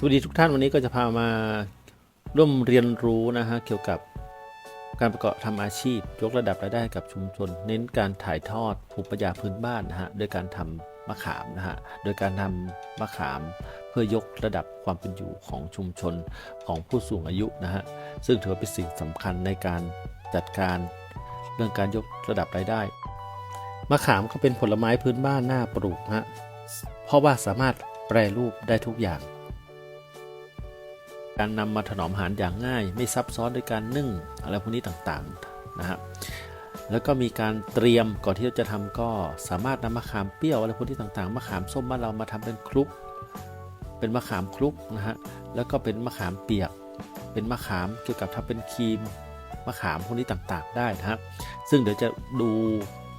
สวัสดีทุกท่านวันนี้ก็จะพามาร่วมเรียนรู้นะฮะเกี่ยวกับการประกอบทำอาชีพ ยกระดับรายได้กับชุมชน เน้นการถ่ายทอดภูมิปัญญาพื้นบ้านนะฮะโดยการทำมะขามนะฮะโดยการทำมะขามเพื่อยกระดับความเป็นอยู่ของชุมชนของผู้สูงอายุนะฮะซึ่งถือว่าเป็นสิ่งสำคัญในการจัดการเรื่องการยกระดับรายได้มะขามก็เป็นผลไม้พื้นบ้านหน่าปลูกนะฮะเพราะว่าสามารถแปรรูปได้ทุกอย่าง การนำมาถนอมอาหารอย่างง่าย ไม่ซับซ้อนด้วยการนึ่งอะไรพวกนี้ต่างๆนะฮะแล้วก็มีการเตรียมก่อนที่เราจะทำก็สามารถนำมะขามเปรี้ยวอะไรพวกนี้ต่างๆมะขามส้มบ้านเรามาทำเป็นคลุก เป็นมะขามคลุกนะฮะแล้วก็เป็นมะขามเปียก เป็นมะขามเกี่ยวกับทำเป็นครีมมะขามพวกนี้ต่างๆ ได้นะฮะซึ่งเดี๋ยวจะดู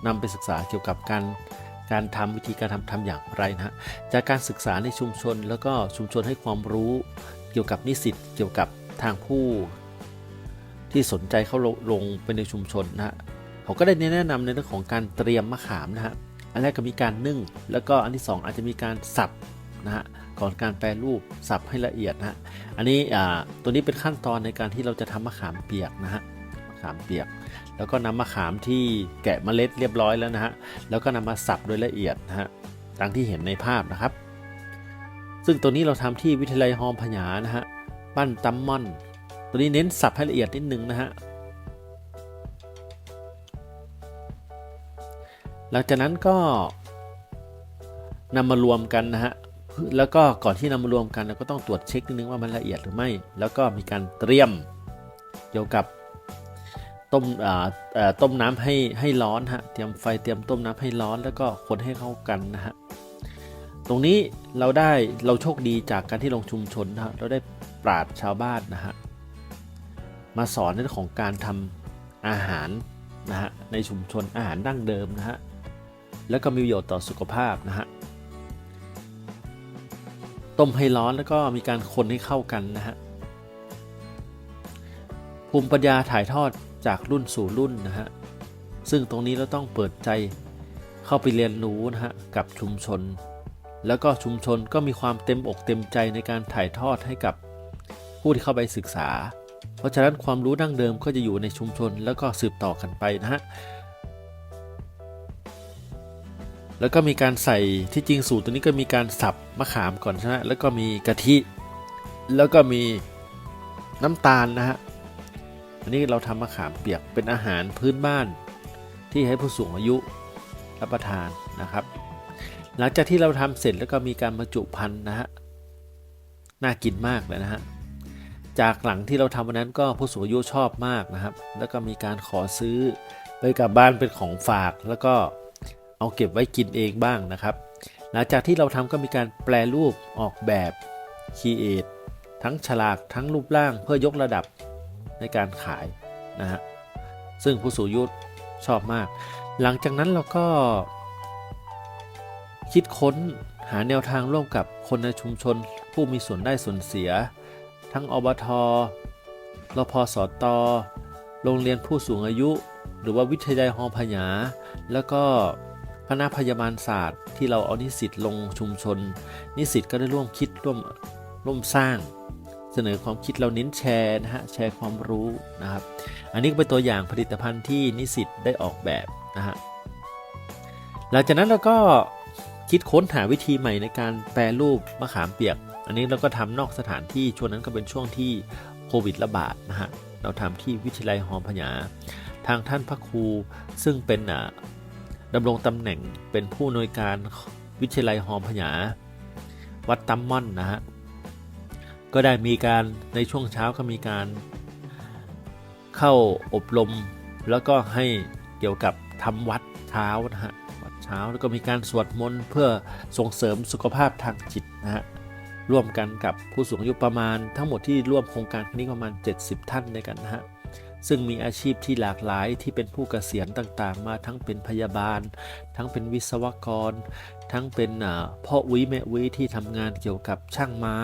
นำไปศึกษาเกี่ยวกับการการทำวิธีการทำทำอย่างไรนะฮะจากการศึกษาในชุมชนแล้วก็ชุมชนให้ความรู้ เกี่ยวกับนิสิตเกี่ยวกับทางผู้ที่สนใจเข้าลงลงไปในชุมชนนะฮะเขาก็ได้แนะนำในเรื่องของการเตรียมมะขามนะฮะอันแรกก็มีการนึ่ง แล้วก็อันที่สองอาจจะมีการสับนะฮะก่อนการแปรรูปสับให้ละเอียดนะฮะอันนี้ตัวนี้เป็นขั้นตอนในการที่เราจะทำมะขามเปียกนะฮะมะขามเปียก แล้วก็นำมะขามที่แกะเมล็ดเรียบร้อยแล้วนะฮะแล้วก็นำมาสับโดยละเอียดนะฮะดังที่เห็นในภาพนะครับ ซึ่งตัวนี้เราทำที่วิทยาลัยฮอมพญานะฮะปั้นตัมมอน ตัวนี้เน้นสับให้ละเอียดนิดนึงนะฮะหลังจากนั้นก็นำมารวมกันนะฮะแล้วก็ก่อนที่นำมารวมกันเราก็ต้องตรวจเช็คนิดนึงว่ามันละเอียดหรือไม่ แล้วก็มีการเตรียมเกี่ยวกับต้มต้มน้ำให้ให้ร้อนฮะ เตรียมไฟเตรียมต้มน้ำให้ร้อน แล้วก็คนให้เข้ากันนะฮะ ตรงนี้เราได้เราโชคดีจากการที่ลงชุมชนนะฮะเราได้ปราดชาวบ้านนะฮะมาสอนในเรื่องของการทำอาหารนะฮะในชุมชนอาหารดั้งเดิมนะฮะแล้วก็มีประโยชน์ต่อสุขภาพนะฮะต้มให้ร้อนแล้วก็มีการคนให้เข้ากันนะฮะภูมิปัญญาถ่ายทอดจากรุ่นสู่รุ่นนะฮะซึ่งตรงนี้เราต้องเปิดใจเข้าไปเรียนรู้นะฮะกับชุมชน แล้วก็ชุมชนก็มีความเต็มอกเต็มใจในการถ่ายทอดให้กับผู้ที่เข้าไปศึกษา เพราะฉะนั้นความรู้ดั้งเดิมก็จะอยู่ในชุมชนแล้วก็สืบต่อกันไปนะฮะ แล้วก็มีการใส่ที่จริงสูตรตัวนี้ก็มีการสับมะขามก่อนใช่ไหมแล้วก็มีกะทิ แล้วก็มีน้ำตาลนะฮะ อันนี้เราทำมะขามเปียกเป็นอาหารพื้นบ้านที่ให้ผู้สูงอายุรับประทานนะครับ หลังจากที่เราทำเสร็จแล้วก็มีการบรรจุพันธุ์นะฮะน่ากินมากเลยนะฮะจากหลังที่เราทำวันนั้นก็ผู้สูงอายุชอบมากนะครับ แล้วก็มีการขอซื้อไปกลับบ้านเป็นของฝากแล้วก็เอาเก็บไว้กินเองบ้างนะครับ หลังจากที่เราทำก็มีการแปลรูปออกแบบคีเอททั้งฉลากทั้งรูปร่างเพื่อยกระดับในการขายนะฮะซึ่งผู้สูงอายุชอบมาก หลังจากนั้นเราก็ คิดค้นหาแนวทางร่วมกับคนในชุมชน ผู้มีส่วนได้ส่วนเสีย ทั้งอบทรพสต โรงเรียนผู้สูงอายุ หรือว่าวิทยาลัยหอพญาแล้วก็คณะพยาบาลศาสตร์ ที่เราเอานิสิตลงชุมชน นิสิตก็ได้ร่วมคิดร่วมร่วมสร้าง เสนอความคิดเราเน้นแชร์นะฮะแชร์ความรู้นะครับ อันนี้ก็เป็นตัวอย่างผลิตภัณฑ์ที่นิสิตได้ออกแบบนะฮะหลังจากนั้นเราก็ คิดค้นหาวิธีใหม่ในการแปรรูปมะขามเปียก อันนี้เราก็ทำนอกสถานที่ช่วงนั้นก็เป็นช่วงที่โควิดระบาดนะฮะเราทำที่วิทยาลัยหอมพญาทางท่านพระครูซึ่งเป็นอ่าดำรงตำแหน่งเป็นผู้อำนวยการวิทยาลัยหอมพญาวัดตัมม่อนนะฮะก็ได้มีการในช่วงเช้าก็มีการเข้าอบรม แล้วก็ให้เกี่ยวกับทำวัดเช้านะฮะ เช้าแล้วก็มีการสวดมนต์เพื่อส่งเสริมสุขภาพทางจิตนะฮะร่วมกันกับผู้สูงอายุประมาณ ทั้งหมดที่ร่วมโครงการนี้ประมาณ 70 ท่านด้วยกันนะฮะซึ่งมีอาชีพที่หลากหลายที่เป็นผู้เกษียณต่างๆ มาทั้งเป็นพยาบาล ทั้งเป็นวิศวกร ทั้งเป็นพ่ออุ้ยแม่อุ้ยที่ทำงานเกี่ยวกับช่างไม้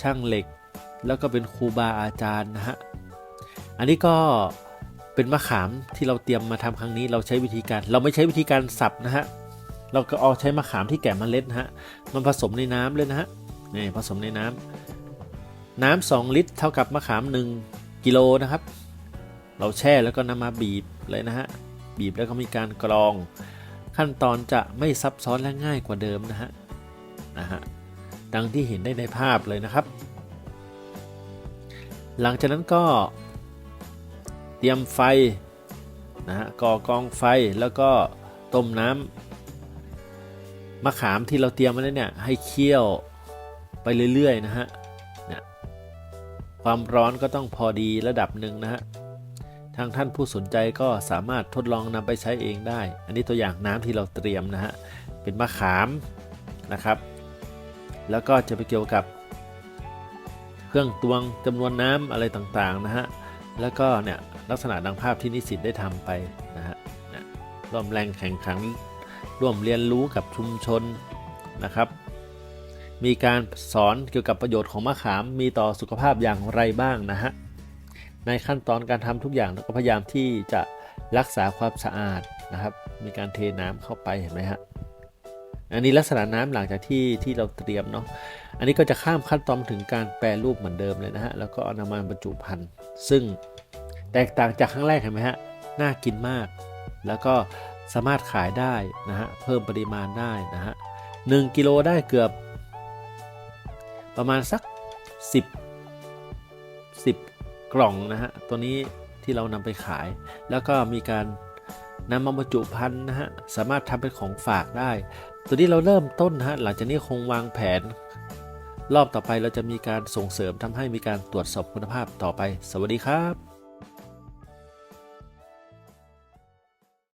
ช่างเหล็ก แล้วก็เป็นครูบาอาจารย์นะฮะอันนี้ก็ เป็นมะขามที่เราเตรียมมาทำครั้งนี้เราใช้วิธีการ เราไม่ใช้วิธีการสับนะฮะเราก็เอาใช้มะขามที่แกะเมล็ดนะฮะมันผสมในน้ำเลยนะฮะนี่ผสมในน้ำน้ำ2ลิตร เท่ากับมะขาม 1กิโลนะครับ เราแช่แล้วก็นำมาบีบเลยนะฮะบีบแล้วก็มีการกรอง ขั้นตอนจะไม่ซับซ้อนและง่ายกว่าเดิมนะฮะนะฮะดังที่เห็นได้ในภาพเลยนะครับ หลังจากนั้นก็ เตรียมไฟนะฮะก่อกองไฟแล้วก็ต้มน้ำมะขามที่เราเตรียมมาแล้วเนี่ยให้เคี่ยวไปเรื่อยๆนะฮะเนี่ยความร้อนก็ต้องพอดีระดับหนึ่งนะฮะทางท่านผู้สนใจก็สามารถทดลองนำไปใช้เองได้ อันนี้ตัวอย่างน้ำที่เราเตรียมนะฮะเป็นมะขามนะครับ แล้วก็จะไปเกี่ยวกับเครื่องตวงจำนวนน้ำอะไรต่างๆนะฮะ แล้วก็เนี่ยลักษณะดังภาพที่นิสิตได้ทำไปนะฮะร่วมแรงแข่งขัน ร่วมเรียนรู้กับชุมชนนะครับ มีการสอนเกี่ยวกับประโยชน์ของมะขามมีต่อสุขภาพอย่างไรบ้างนะฮะ ในขั้นตอนการทำทุกอย่างเราก็พยายามที่จะรักษาความสะอาดนะครับ มีการเทน้ำเข้าไปเห็นไหมฮะ อันนี้ลักษณะน้ำหลังจากที่ที่เราเตรียมเนาะ อันนี้ก็จะข้ามขั้นตอนถึงการแปรรูปเหมือนเดิมเลยนะฮะ แล้วก็นำมาบรรจุภัณฑ์ ซึ่งแตกต่างจากครั้งแรกเห็นไหมฮะ น่ากินมาก แล้วก็สามารถขายได้นะฮะ เพิ่มปริมาณได้นะฮะหนึ่งกิโลได้เกือบ ประมาณสัก 10 10 กล่องนะฮะ ตัวนี้ที่เรานำไปขาย แล้วก็มีการนำมาบรรจุภัณฑ์นะฮะ สามารถทำเป็นของฝากได้ ตัวนี้เราเริ่มต้นนะฮะ หลังจากนี้คงวางแผน รอบต่อไปเราจะมีการส่งเสริมทำให้มีการตรวจสอบคุณภาพต่อไป สวัสดีครับ